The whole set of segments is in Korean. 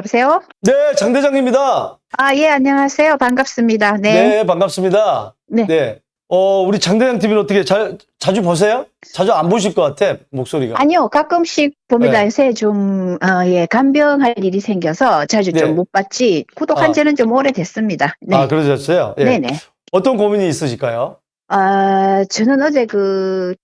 여보세요? 네, 장 대장입니다. 아, 예, 안녕하세요. 반갑습니다. 네, 네. 반갑습니다. 네. 어, 우리 장 대장 TV는 어떻게 자, 자주 보세요? 자주 안 보실 것 같아, 목소리가. 아니요, 가끔씩 봅니다. 네. 요새 좀, 어, 예, 간병할 일이 생겨서 자주 네. 좀못 봤지. 구독한 아. 지는 좀 오래됐습니다. 네. 아, 그러셨어요? 예. 네네. 어떤 고민이 있으실까요? 아, 저는 어제 그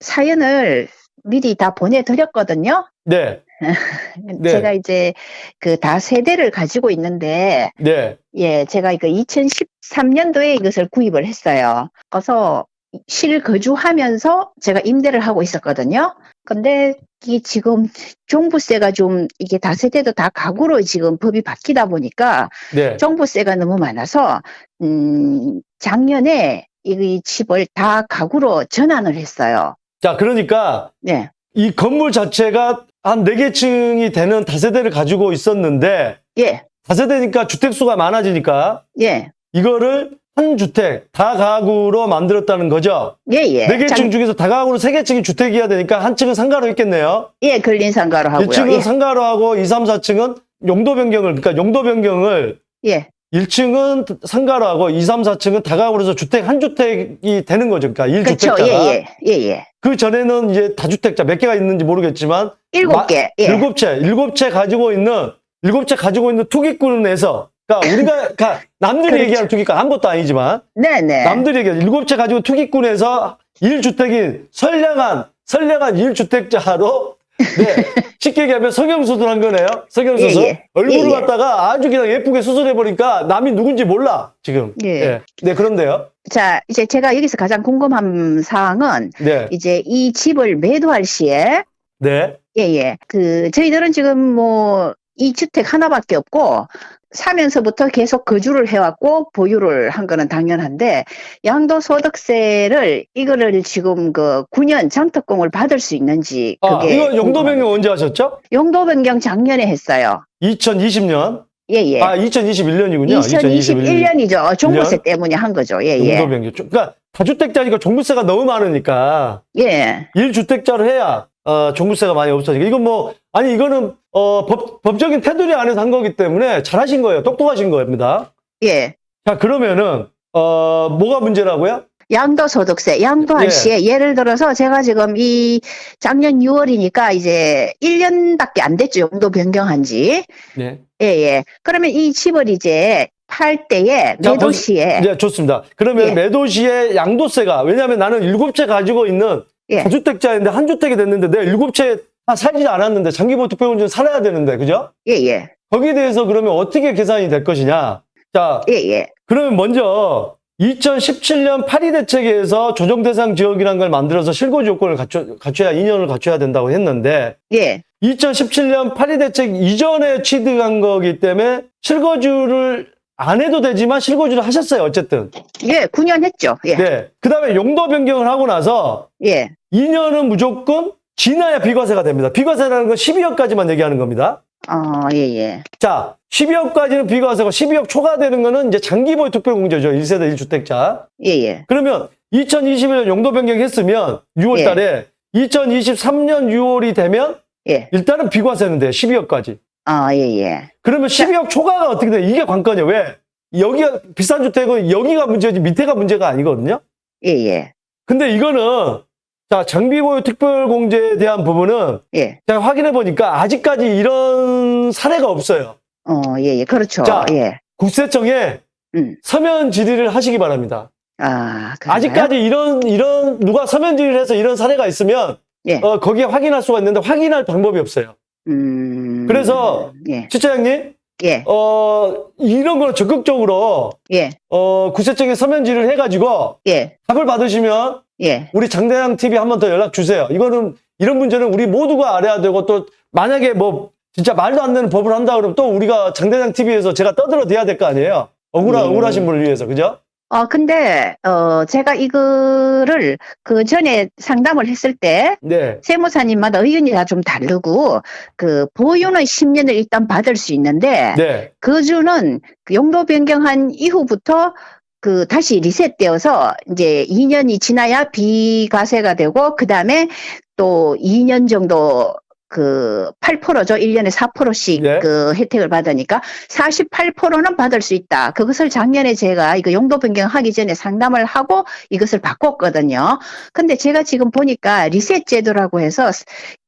사연을 미리 다 보내드렸거든요. 네, 네. 제가 이제 그 다 세대를 가지고 있는데, 네, 예, 제가 이거 2013년도에 이것을 구입을 했어요. 그래서 실거주하면서 제가 임대를 하고 있었거든요. 근데 이 지금 종부세가 좀 이게 다세대도 다 가구로 지금 법이 바뀌다 보니까 네. 종부세가 너무 많아서 음 작년에 이 집을 다 가구로 전환을 했어요. 자, 그러니까 네. 이 건물 자체가 한 네개층이 되는 다세대를 가지고 있었는데, 예. 다세대니까 주택수가 많아지니까 예. 이거를 한 주택, 다가구로 만들었다는 거죠? 예, 예. 네개 장- 층 중에서 다가구로 세개 층이 주택이어야 되니까 한 층은 상가로 있겠네요. 예, 근린 상가로 하고요. 1층은 예. 상가로 하고 2, 3, 4층은 용도 변경을 그러니까 용도 변경을 예. 1층은 상가로 하고 2, 3, 4층은 다가구로 해서 주택 한 주택이 되는 거죠. 그러니까 그렇죠. 1주택자가. 예, 예. 예, 예. 그 전에는 이제 다주택자 몇 개가 있는지 모르겠지만 일곱 마- 개. 예. 일곱 채, 일곱 채 가지고 있는 일곱 채 가지고 있는 투기꾼에서 그러니까 우리가 그러니까 남들이 그렇죠. 얘기하는 투기꾼 아무것도 아니지만 네, 네. 남들이 얘기하는 일곱 채 가지고 투기꾼에서 1주택인 선량한 선량한 1주택자로 네, 쉽게 얘기하면 성형수술 한 거네요. 성형수술. 예, 예. 얼굴을 예, 예. 갖다가 아주 그냥 예쁘게 수술해보니까 남이 누군지 몰라, 지금. 예. 네, 그런데요. 자, 이제 제가 여기서 가장 궁금한 사항은 네, 이제 이 집을 매도할 시에 네, 예, 예. 그 저희들은 지금 뭐 이 주택 하나밖에 없고 사면서부터 계속 거주를 해왔고 보유를 한 거는 당연한데 양도소득세를 이거를 지금 그 9년 장특공을 받을 수 있는지 아, 그게 이거 용도. 변경 언제 하셨죠? 용도 변경 작년에 했어요. 2020년? 예, 예. 아, 2021년이군요. 2021년이죠. 종부세 1년? 때문에 한 거죠. 예, 예. 용도 변경. 그러니까 다주택자니까 종부세가 너무 많으니까 예. 1주택자를 해야 어, 종부세가 많이 없어지니까 이건 뭐 아니 이거는 어, 법, 법적인 테두리 안에서 한 거기 때문에 잘하신 거예요. 똑똑하신 겁니다. 예. 자 그러면은 어, 뭐가 문제라고요? 양도소득세, 양도할 예. 시에 예를 들어서 제가 지금 이 작년 6월이니까 이제 1년밖에 안 됐죠. 용도 변경한 지. 네. 예, 예. 그러면 이 집을 이제 팔 때에 자, 매도 벌- 시에 네, 좋습니다. 그러면 예. 매도 시에 양도세가 왜냐하면 나는 일곱 채 가지고 있는 예. 다주택자인데 한 주택이 됐는데 내가 일곱 채 살지 않았는데 장기보호 특별공제는 살아야 되는데 그죠? 예, 예. 거기에 대해서 그러면 어떻게 계산이 될 것이냐? 자, 예, 예. 그러면 먼저 2017년 파리 대책에서 조정 대상 지역이라는 걸 만들어서 실거주 요건을 갖춰, 갖춰야 2년을 갖춰야 된다고 했는데 예. 2017년 파리 대책 이전에 취득한 거기 때문에 실거주를 안 해도 되지만 실거주를 하셨어요. 어쨌든. 예, 9년 했죠. 예. 네. 그 다음에 용도 변경을 하고 나서 예. 2년은 무조건 지나야 비과세가 됩니다. 비과세라는 건 12억까지만 얘기하는 겁니다. 어, 예, 예. 자, 12억까지는 비과세고 12억 초과되는 거는 이제 장기보유 특별공제죠. 1세대 1주택자. 예, 예. 그러면 2021년 용도 변경했으면 6월 예. 달에 2023년 6월이 되면 예. 일단은 비과세는 돼요. 12억까지. 어, 예, 예. 그러면 12억 초과가 어떻게 돼? 이게 관건이에요. 왜? 여기가 비싼 주택은 여기가 문제지 밑에가 문제가 아니거든요. 예, 예. 근데 이거는 자, 장비보유 특별공제에 대한 부분은 예. 제가 확인해 보니까 아직까지 이런 사례가 없어요. 어, 예, 예. 그렇죠. 자. 예. 국세청에 음. 서면 질의를 하시기 바랍니다. 아, 그런가요? 아직까지 이런 이런 누가 서면 질의를 해서 이런 사례가 있으면 예. 어, 거기에 확인할 수가 있는데 확인할 방법이 없어요. 음. 그래서 예. 시청장님, 예. 어, 이런 거는 적극적으로 예. 어, 국세청에 서면 질의를 해가지고 예. 답을 받으시면 예. 우리 장대양 TV 한 번 더 연락 주세요. 이거는 이런 문제는 우리 모두가 알아야 되고 또 만약에 뭐 진짜 말도 안 되는 법을 한다 그러면 또 우리가 장대양 TV에서 제가 떠들어 대야 될 거 아니에요. 억울한 예. 억울하신 분을 위해서 그죠? 어, 근데, 어, 제가 이거를 그 전에 상담을 했을 때, 네, 세무사님마다 의견이 다 좀 다르고, 그, 보유는 10년을 일단 받을 수 있는데, 네, 거주는 그 용도 변경한 이후부터 그 다시 리셋되어서 이제 2년이 지나야 비과세가 되고, 그 다음에 또 2년 정도 그 8%죠. 1년에 4%씩 예. 그 혜택을 받으니까 48%는 받을 수 있다. 그것을 작년에 제가 이거 용도 변경하기 전에 상담을 하고 이것을 바꿨거든요. 근데 제가 지금 보니까 리셋 제도라고 해서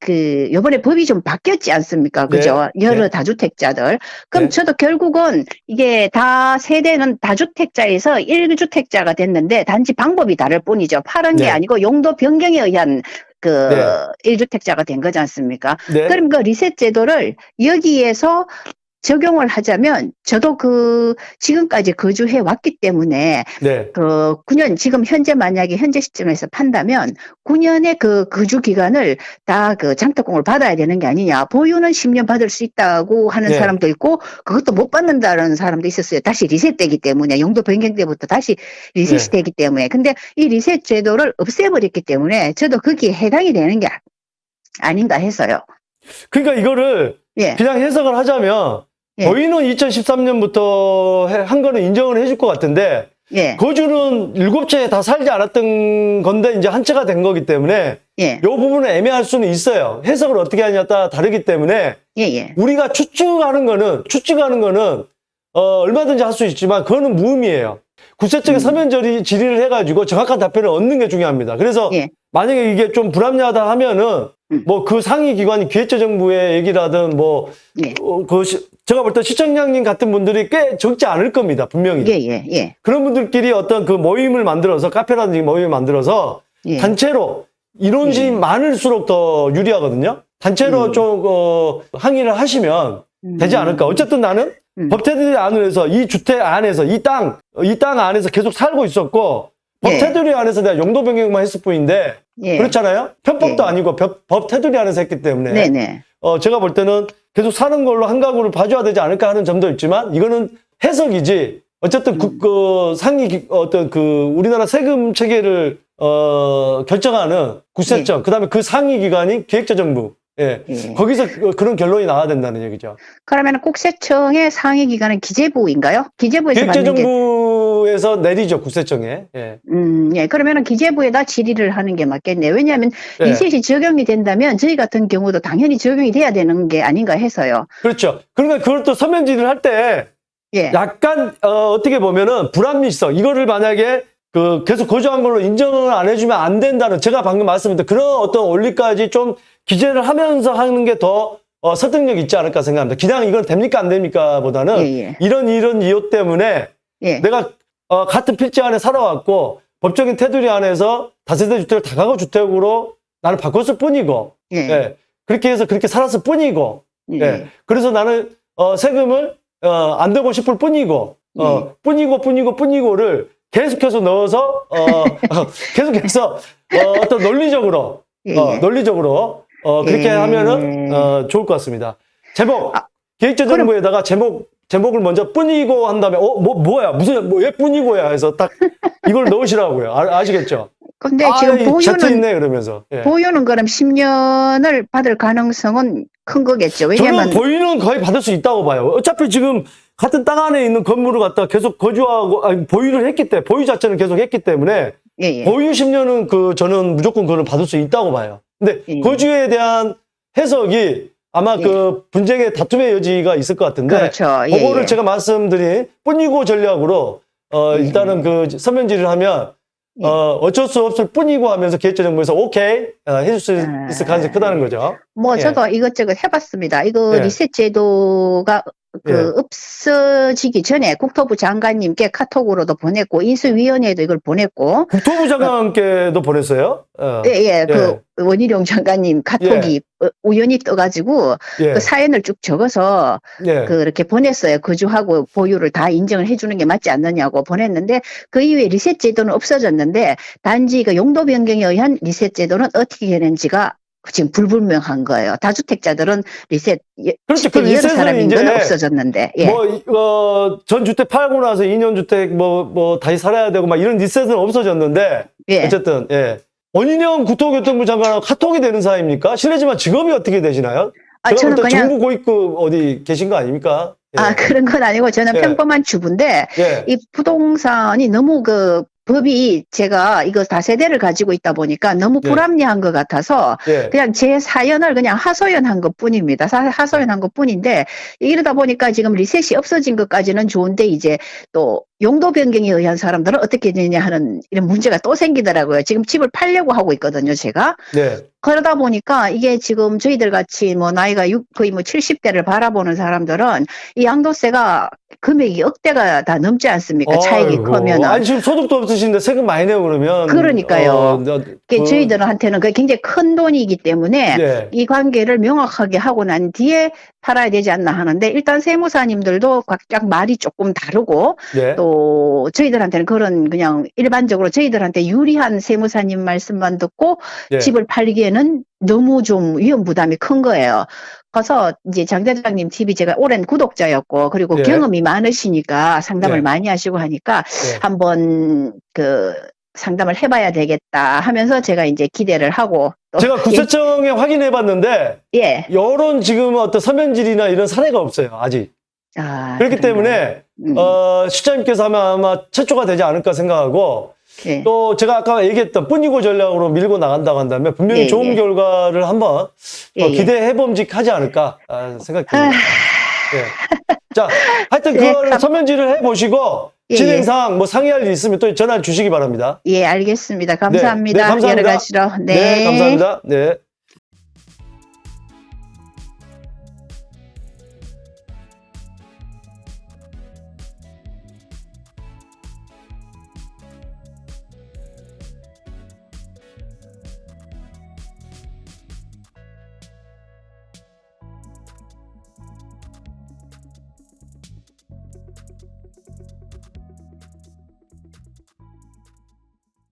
그 요번에 법이 좀 바뀌었지 않습니까? 그죠? 여러 네. 다주택자들. 그럼 네. 저도 결국은 이게 다 세대는 다주택자에서 1주택자가 됐는데 단지 방법이 다를 뿐이죠. 파는 게 네. 아니고 용도 변경에 의한 그 네. 1주택자가 된 거지 않습니까? 네. 그럼 그 리셋 제도를 여기에서 적용을 하자면 저도 그 지금까지 거주해 왔기 때문에 네. 그 9년 지금 현재 만약에 현재 시점에서 판다면 9년의 그 거주 기간을 다 그 장특공을 받아야 되는 게 아니냐 보유는 10년 받을 수 있다고 하는 네. 사람도 있고 그것도 못 받는다는 사람도 있었어요 다시 리셋되기 때문에 용도 변경 때부터 다시 리셋이 네. 되기 때문에 근데 이 리셋 제도를 없애버렸기 때문에 저도 거기에 해당이 되는 게 아- 아닌가 해서요 그러니까 이거를 예 그냥 해석을 하자면 예. 저희는 2013년부터 한 거는 인정을 해줄 것 같은데 예, 거주는 일곱 채 다 살지 않았던 건데 이제 한 채가 된 거기 때문에 예, 이 부분은 애매할 수는 있어요. 해석을 어떻게 하냐에 따라 다르기 때문에 예, 예. 우리가 추측하는 거는 추측하는 거는 어, 얼마든지 할 수 있지만 그거는 무의미해요. 구체적인 음. 서면 질의, 질의를 해가지고 정확한 답변을 얻는 게 중요합니다. 그래서 예. 만약에 이게 좀 불합리하다 하면은 음. 뭐그 상위 기관이 기획재정부의 얘기라든 뭐 예. 어, 그 시- 제가 볼 때 시청장님 같은 분들이 꽤 적지 않을 겁니다. 분명히. 예, 예, 예, 그런 분들끼리 어떤 그 모임을 만들어서 카페라든지 모임을 만들어서 예. 단체로 인원수이 예. 많을수록 더 유리하거든요. 단체로 음. 좀 어, 항의를 하시면 되지 음. 않을까. 어쨌든 나는 음. 법테두리 안에서 이 주택 안에서 이 땅, 이 땅 안에서 계속 살고 있었고 예. 법 테두리 안에서 내가 용도 변경만 했을 뿐인데 예. 그렇잖아요. 편법도 예. 아니고 법, 법 테두리 안에서 했기 때문에 네, 네. 어, 제가 볼 때는 계속 사는 걸로 한 가구를 봐줘야 되지 않을까 하는 점도 있지만 이거는 해석이지. 어쨌든 국, 음. 그 상위 기- 어떤 그 우리나라 세금 체계를 어, 결정하는 국세청 그다음에 그 상위 기관인 기획재정부 예. 예. 거기서 그- 그런 결론이 나와야 된다는 얘기죠. 그러면 국세청의 상위 기관은 기재부인가요? 기재부에서 받는 게 기획재정부에서 내리죠 국세청에. 예. 음, 예. 그러면은 기재부에다 질의를 하는 게 맞겠네요. 왜냐하면 예. 리셋이 적용이 된다면 저희 같은 경우도 당연히 적용이 돼야 되는 게 아닌가 해서요. 그렇죠. 그러니까 그걸 또 서면 질의를 할 때 예. 약간 어, 어떻게 보면은 불합리성 이거를 만약에 그 계속 거주한 걸로 인정을 안 해주면 안 된다는 제가 방금 말씀드린 그런 어떤 원리까지 좀 기재를 하면서 하는 게더 어, 설득력 있지 않을까 생각합니다. 그냥 이건 됩니까 안 됩니까 보다는 예, 예. 이런 이런 이유 때문에 예. 내가 어, 같은 필지 안에 살아왔고 법적인 테두리 안에서 다세대 주택을 다가구 주택으로 나는 바꿨을 뿐이고 예. 예. 그렇게 해서 그렇게 살았을 뿐이고 예. 예. 그래서 나는 어, 세금을 어, 안 내고 싶을 뿐이고 어, 예. 뿐이고 뿐이고 뿐이고를 계속해서 넣어서 어, 어, 계속해서 어, 어떤 논리적으로 예, 어, 예. 논리적으로 어, 그렇게 예. 하면은 어, 좋을 것 같습니다. 제목 아, 기획재정부에다가 제목 제목을 먼저 뿐이고 한 다음에 어 뭐 뭐야 무슨 뭐왜 뿐이고야 해서 딱 이걸 넣으시라고요. 아, 시겠죠 근데 아, 지금 이 보유는 제트 있네 그러면서. 예. 보유는 그럼 10년을 받을 가능성은 큰 거겠죠. 저는 왜냐면 보유는 거의 받을 수 있다고 봐요. 어차피 지금 같은 땅 안에 있는 건물을 갖다 계속 거주하고 아니, 보유를 했기 때문에 보유 자체는 계속 했기 때문에 예, 예. 보유 10년은 그 저는 무조건 그걸 받을 수 있다고 봐요. 근데 예. 거주에 대한 해석이 아마 예. 그 분쟁의 다툼의 여지가 있을 것 같은데 그렇죠. 예, 그거를 예. 제가 말씀드린 뿐이고 전략으로 어 예. 일단은 그 서면지를 하면 예. 어 어쩔 수 없을 뿐이고 하면서 기획재정부에서 오케이 어, 해줄 수 아. 있을 가능성이 크다는 거죠. 뭐 예. 저도 이것저것 해봤습니다. 이거 예. 리셋 제도가 그 예. 없어지기 전에 국토부 장관님께 카톡으로도 보냈고 인수위원회에도 이걸 보냈고 국토부 장관께도 보냈어요. 어. 예, 예, 그 원희룡 장관님 카톡이 어, 우연히 떠가지고 예. 그 사연을 쭉 적어서 예. 그렇게 보냈어요. 거주하고 보유를 다 인정을 해주는 게 맞지 않느냐고 보냈는데 그 이후에 리셋 제도는 없어졌는데 단지 그 용도 변경에 의한 리셋 제도는 어떻게 되는지가 지금 불분명한 거예요. 다주택자들은 리셋 예, 그렇죠. 그 리셋은 사람인 이제 건 없어졌는데 예. 뭐, 이- 어, 전 주택 팔고 나서 2년 주택 뭐, 뭐, 다시 살아야 되고 막 이런 리셋은 없어졌는데, 예. 어쨌든, 예. 원인영 국토교통부 장관하고 카톡이 되는 사이입니까? 실례지만 직업이 어떻게 되시나요? 아, 저는 그냥 정부 고위급 어디 계신 거 아닙니까? 예. 아 그런 건 아니고 저는 예. 평범한 주부인데 예. 이 부동산이 너무 그 법이 제가 이거 다세대를 가지고 있다 보니까 너무 네. 불합리한 것 같아서 예. 그냥 제 사연을 그냥 하소연한 것 뿐입니다. 사- 하소연한 것 뿐인데 이러다 보니까 지금 리셋이 없어진 것까지는 좋은데 이제 또 용도 변경에 의한 사람들은 어떻게 되냐 하는 이런 문제가 또 생기더라고요. 지금 집을 팔려고 하고 있거든요, 제가. 네. 그러다 보니까 이게 지금 저희들 같이 뭐 나이가 육- 거의 뭐 70대를 바라보는 사람들은 이 양도세가 금액이 억대가 다 넘지 않습니까? 차익이 아이고. 크면은. 아니 지금 소득도 없으신데 세금 많이 내고 그러면 그러니까요. 어, 너- 그게 그- 저희들한테는 그게 굉장히 큰 돈이기 때문에 네. 이 관계를 명확하게 하고 난 뒤에 팔아야 되지 않나 하는데 일단 세무사님들도 각각 말이 조금 다르고 네. 또 저희들한테는 그런 그냥 일반적으로 저희들한테 유리한 세무사님 말씀만 듣고 네. 집을 팔기에는 너무 좀 위험 부담이 큰 거예요. 그래서 이제 장 대장님 TV 제가 오랜 구독자였고 그리고 네. 경험이 많으시니까 상담을 네. 많이 하시고 하니까 네. 한번 그 상담을 해봐야 되겠다 하면서 제가 이제 기대를 하고 또 제가 구세청에 확인해 봤는데 예. 여론 지금 어떤 서면질이나 이런 사례가 없어요 아직 아, 그렇기 그런가요? 때문에 음, 어, 시장님께서 하면 아마 최초가 되지 않을까 생각하고 예. 또 제가 아까 얘기했던 뿐이고 전략으로 밀고 나간다고 한다면 분명히 예, 좋은 예. 결과를 한번 예, 어, 예. 기대해 봄직하지 않을까 아, 생각이 아. 예. 자, 하여튼 네, 그거를 감- 서면질을 해보시고 예, 진행상 뭐 상의할 일 있으면 또 전화 주시기 바랍니다. 예, 알겠습니다. 감사합니다. 네, 감사합니다. 여러 가지로. 네 감사합니다. 네.